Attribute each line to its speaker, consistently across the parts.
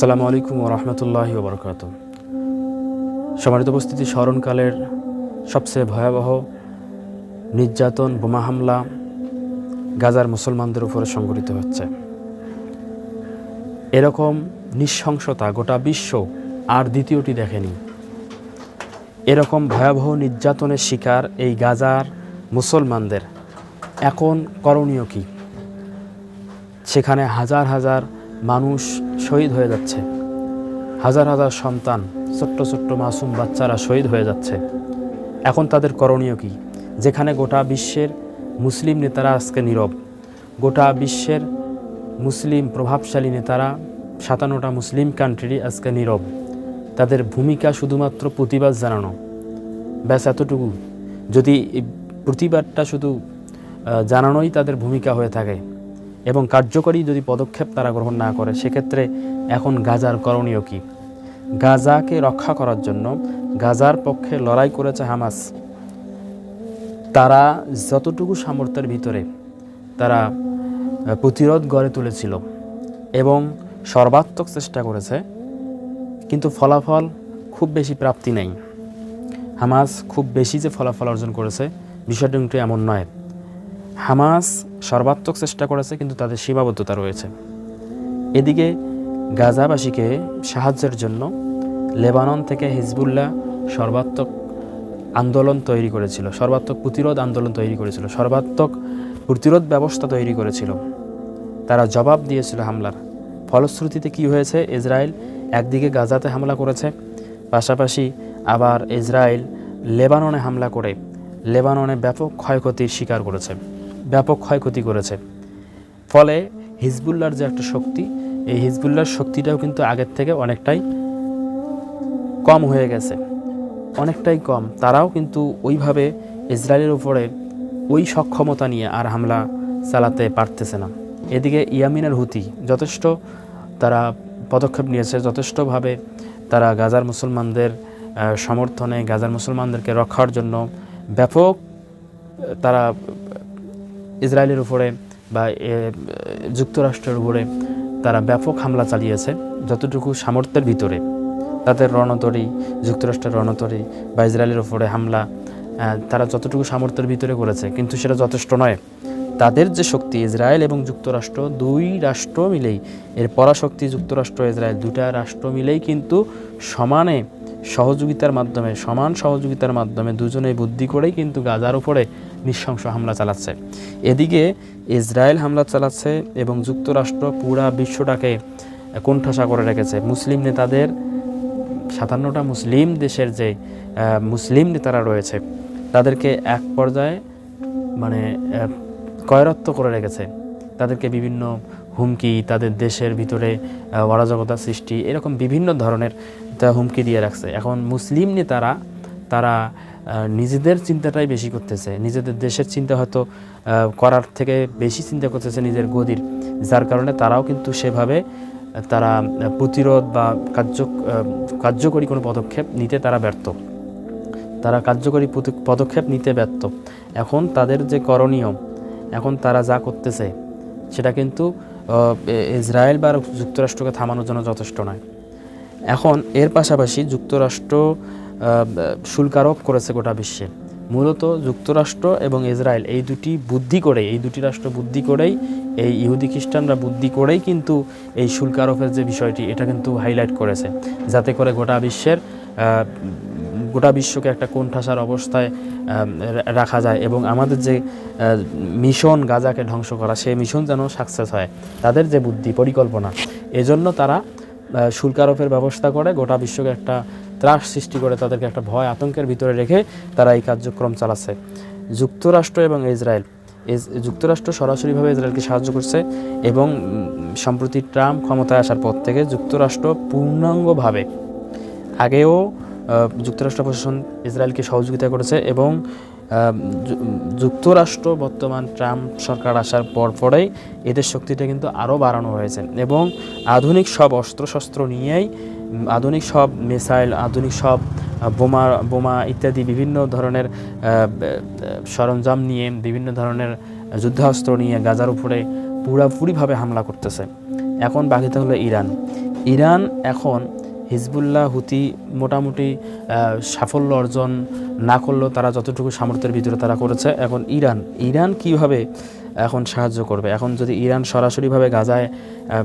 Speaker 1: আসসালামু আলাইকুম রহমতুল্লাহি ওবরকাত সম্মানিত উপস্থিতি, স্মরণকালের সবচেয়ে ভয়াবহ নির্যাতন, বোমা হামলা গাজার মুসলমানদের উপরে সংঘটিত হচ্ছে। এরকম নৃশংসতা গোটা বিশ্ব আর দ্বিতীয়টি দেখেনি। এরকম ভয়াবহ নির্যাতনের শিকার এই গাজার মুসলমানদের। এখন করণীয় কি? সেখানে হাজার হাজার মানুষ শহীদ হয়ে যাচ্ছে। হাজার হাজার সন্তান, ছোট্ট ছোট্ট মাসুম বাচ্চারা শহীদ হয়ে যাচ্ছে। এখন তাদের করণীয় কী? যেখানে গোটা বিশ্বের মুসলিম নেতারা আজকে নীরব, গোটা বিশ্বের মুসলিম প্রভাবশালী নেতারা সাতান্নটা মুসলিম কান্ট্রি আজকে নীরব। তাদের ভূমিকা শুধুমাত্র প্রতিবাদ জানানো। ব্যাস এতটুকু। যদি প্রতিবাদটা শুধু জানানোই তাদের ভূমিকা হয়ে থাকে এবং কার্যকরী যদি পদক্ষেপ তারা গ্রহণ না করে, সেক্ষেত্রে এখন গাজার করণীয় কী? গাজাকে রক্ষা করার জন্য গাজার পক্ষে লড়াই করেছে হামাস। তারা যতটুকু সামর্থ্যের ভিতরে তারা প্রতিরোধ গড়ে তুলেছিল এবং সর্বাত্মক চেষ্টা করেছে, কিন্তু ফলাফল খুব বেশি প্রাপ্তি নেই। হামাস খুব বেশি যে ফলাফল অর্জন করেছে, বিষয়টা এমন নয়। হামাস সর্বাত্মক চেষ্টা করেছে, কিন্তু তাদের সীমাবদ্ধতা রয়েছে। এদিকে গাজাবাসীকে সাহায্যের জন্য লেবানন থেকে হিজবুল্লাহ সর্বাত্মক আন্দোলন তৈরি করেছিল, সর্বাত্মক প্রতিরোধ আন্দোলন তৈরি করেছিল, সর্বাত্মক প্রতিরোধ ব্যবস্থা তৈরি করেছিল। তারা জবাব দিয়েছিল হামলার। ফলশ্রুতিতে কি হয়েছে? ইসরায়েল একদিকে গাজাতে হামলা করেছে, পাশাপাশি আবার ইসরায়েল লেবাননে হামলা করে, লেবাননে ব্যাপক ক্ষয়ক্ষতির শিকার করেছে। ব্যাপক ক্ষয়ক্ষতি করেছে। ফলে হিজবুল্লার যে একটা শক্তি, এই হিজবুল্লার শক্তিটাও কিন্তু আগের থেকে অনেকটাই কম হয়ে গেছে। অনেকটাই কম। তারাও কিন্তু ওইভাবে ইসরায়েলের উপরে ওই সক্ষমতা নিয়ে আর হামলা চালাতে পারতেছে না। এদিকে ইয়ামিনের হুতি যথেষ্ট তারা পদক্ষেপ নিয়েছে, যথেষ্টভাবে তারা গাজার মুসলমানদের সমর্থনে গাজার মুসলমানদেরকে রক্ষার জন্য ব্যাপক তারা ইসরায়েলের উপরে বা যুক্তরাষ্ট্রের উপরে তারা ব্যাপক হামলা চালিয়েছে যতটুকু সামর্থ্যের ভিতরে। তাদের রণতরী, যুক্তরাষ্ট্রের রণতরী বা ইসরায়েলের উপরে হামলা তারা যতটুকু সামর্থ্যের ভিতরে করেছে, কিন্তু সেটা যথেষ্ট নয়। তাদের যে শক্তি ইসরায়েল এবং যুক্তরাষ্ট্র দুই রাষ্ট্র মিলেই, এর পরাশক্তি যুক্তরাষ্ট্র, ইসরায়েল দুটা রাষ্ট্র মিলেই কিন্তু সমানে সহযোগিতার মাধ্যমে, সমান সহযোগিতার মাধ্যমে দুজনে বুদ্ধি করেই কিন্তু গাজার উপরে নৃশংস হামলা চালাচ্ছে। এদিকে ইসরায়েল হামলা চালাচ্ছে এবং যুক্তরাষ্ট্র পুরা বিশ্বটাকে কোণঠাসা করে রেখেছে। মুসলিম নেতাদের, সাতান্নটা মুসলিম দেশের যে মুসলিম নেতারা রয়েছে, তাদেরকে এক পর্যায়ে মানে কয়রত্ব করে রেখেছে। তাদেরকে বিভিন্ন হুমকি তাদের দেশের ভিতরে অরাজকতা সৃষ্টি, এরকম বিভিন্ন ধরনের হুমকি দিয়ে রাখছে। এখন মুসলিম নেতারা, তারা নিজেদের চিন্তাটাই বেশি করতেছে। নিজেদের দেশের চিন্তা হয়তো করার থেকে বেশি চিন্তা করতেছে নিজের গদির। যার কারণে তারাও কিন্তু সেভাবে, তারা প্রতিরোধ বা কার্য কার্যকরী কোনো পদক্ষেপ নিতে তারা ব্যর্থ। তারা কার্যকরী পদ- পদক্ষেপ নিতে ব্যর্থ। এখন তাদের যে করণীয়, এখন তারা যা করতেছে সেটা কিন্তু ইসরায়েল বা যুক্তরাষ্ট্রকে থামানোর জন্য যথেষ্ট নয়। এখন এর পাশাপাশি যুক্তরাষ্ট্র আহ, শুল্ক আরোপ করেছে গোটা বিশ্বে। মূলত যুক্তরাষ্ট্র এবং ইসরায়েল এই দুটি বুদ্ধি করে এই দুটি রাষ্ট্র বুদ্ধি করেই এই ইহুদি খ্রিস্টানরা বুদ্ধি করেই কিন্তু এই শুল্ক আরোপের যে বিষয়টি এটা কিন্তু হাইলাইট করেছে। যাতে করে গোটা বিশ্বের গোটা বিশ্বকে একটা কোণঠাসার অবস্থায় রাখা যায় এবং আমাদের যে মিশন গাজাকে ধ্বংস করা সেই মিশন যেন সাকসেস হয়। তাদের যে বুদ্ধি পরিকল্পনা এজন্য তারা আহ, শুল্ক আরোপের ব্যবস্থা করে গোটা বিশ্বকে একটা ত্রাস সৃষ্টি করে তাদেরকে একটা ভয় আতঙ্কের ভিতরে রেখে তারা এই কার্যক্রম চালাচ্ছে। যুক্তরাষ্ট্র এবং ইসরায়েল ইস- যুক্তরাষ্ট্র সরাসরিভাবে ইসরায়েলকে সাহায্য করছে এবং সম্প্রতি ট্রাম্প ক্ষমতায় আসার পর থেকে যুক্তরাষ্ট্র পূর্ণাঙ্গভাবে আগেও যুক্তরাষ্ট্র প্রশাসন ইসরায়েলকে সহযোগিতা করেছে এবং যুক্তরাষ্ট্র বর্তমান ট্রাম্প সরকার আসার পর পরেই এদের শক্তিটা কিন্তু আরও বাড়ানো হয়েছে এবং আধুনিক সব অস্ত্রশস্ত্র নিয়েই আধুনিক সব মিসাইল, আধুনিক সব বোমা বোমা ইত্যাদি বিভিন্ন ধরনের সরঞ্জাম নিয়ে বিভিন্ন ধরনের যুদ্ধাস্ত্র নিয়ে গাজার উপরে পুরাপুরিভাবে হামলা করতেছে। এখন বাকিতে হলো ইরান। ইরান এখন হিজবুল্লাহ, হুতি মোটামুটি সাফল্য অর্জন না করলেও তারা যতটুকু সামর্থ্যের ভিতরে তারা করেছে। এখন ইরান ইরান কীভাবে এখন সাহায্য করবে? এখন যদি ইরান সরাসরিভাবে গাজায়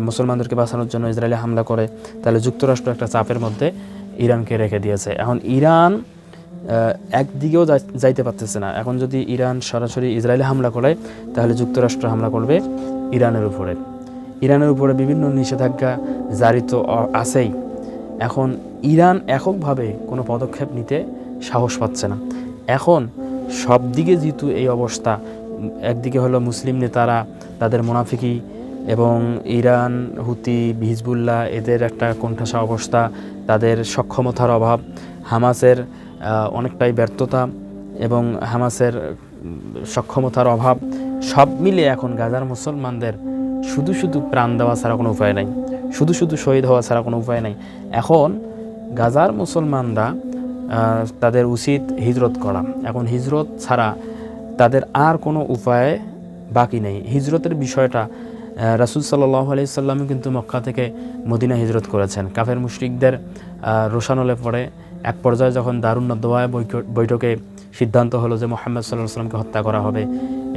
Speaker 1: মুসলমানদেরকে বাঁচানোর জন্য ইসরায়েলে হামলা করে, তাহলে যুক্তরাষ্ট্র একটা চাপের মধ্যে ইরানকে রেখে দিয়েছে। এখন ইরান একদিকেও যাইতে পারতেছে না। এখন যদি ইরান সরাসরি ইসরায়েলে হামলা করে, তাহলে যুক্তরাষ্ট্র হামলা করবে ইরানের উপরে। ইরানের উপরে বিভিন্ন নিষেধাজ্ঞা জারি তো আছেই। এখন ইরান এককভাবে কোনো পদক্ষেপ নিতে সাহস পাচ্ছে না। এখন সব দিকে যেহেতু এই অবস্থা, একদিকে হলো মুসলিম নেতারা, তাদের মুনাফিকি এবং ইরান, হুতি, হিজবুল্লাহ, এদের একটা কোণঠাসা অবস্থা, তাদের সক্ষমতার অভাব, হামাসের অনেকটাই ব্যর্থতা এবং হামাসের সক্ষমতার অভাব, সব মিলে এখন গাজার মুসলমানদের শুধু শুধু প্রাণ দেওয়া ছাড়া কোনো উপায় নাই। শুধু শুধু শহীদ হওয়া ছাড়া কোনো উপায় নাই। এখন গাজার মুসলমানরা তাদের উচিত হিজরত করা। এখন হিজরত ছাড়া তাদের আর কোনো উপায় বাকি নেই। হিজরতের বিষয়টা রাসুল সাল্লাহ আলি সাল্লাম কিন্তু মক্কা থেকে মদিনা হিজরত করেছেন। কাফের মুশরিকদের রোশানলে পড়ে এক পর্যায়ে যখন দারুণ দোয়ায় বৈঠকে সিদ্ধান্ত হলো যে মোহাম্মদ সাল্লাহ সাল্লামকে হত্যা করা হবে।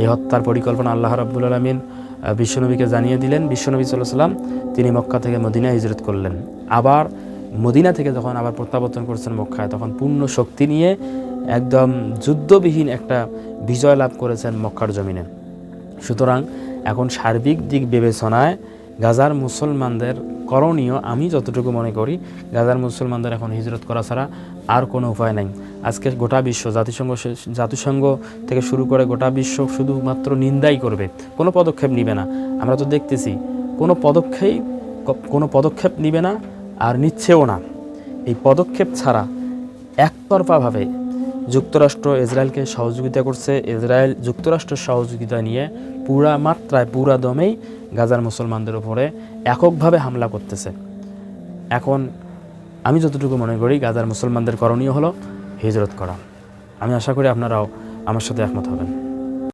Speaker 1: এই হত্যার পরিকল্পনা আল্লাহ রাব্বুল আলমিন বিশ্বনবীকে জানিয়ে দিলেন, বিশ্বনবী সাল্লাহ সাল্লাম তিনি মক্কা থেকে মদিনা হিজরত করলেন। আবার মদিনা থেকে যখন আবার প্রত্যাবর্তন করছেন মক্কায়, তখন পূর্ণ শক্তি নিয়ে একদম যুদ্ধবিহীন একটা বিজয় লাভ করেছেন মক্কার জমিনে। সুতরাং এখন সার্বিক দিক বিবেচনায় গাজার মুসলমানদের করণীয় আমি যতটুকু মনে করি, গাজার মুসলমানদের এখন হিজরত করা ছাড়া আর কোনো উপায় নাই। আজকে গোটা বিশ্ব জাতিসংঘ জাতিসংঘ থেকে শুরু করে গোটা বিশ্ব শুধুমাত্র নিন্দাই করবে, কোনো পদক্ষেপ নিবে না। আমরা তো দেখতেছি, কোনো পদক্ষেপ কোনো পদক্ষেপ নিবে না আর নিচ্ছেও না। এই পদক্ষেপ ছাড়া একতরফাভাবে যুক্তরাষ্ট্র ইসরায়েলকে সহযোগিতা করছে। ইসরায়েল যুক্তরাষ্ট্রের সহযোগিতা নিয়ে পুরা মাত্রায়, পুরা দমেই গাজার মুসলমানদের উপরে এককভাবে হামলা করতেছে। এখন আমি যতটুকু মনে করি, গাজার মুসলমানদের করণীয় হলো হিজরত করা। আমি আশা করি আপনারাও আমার সাথে একমত হবেন।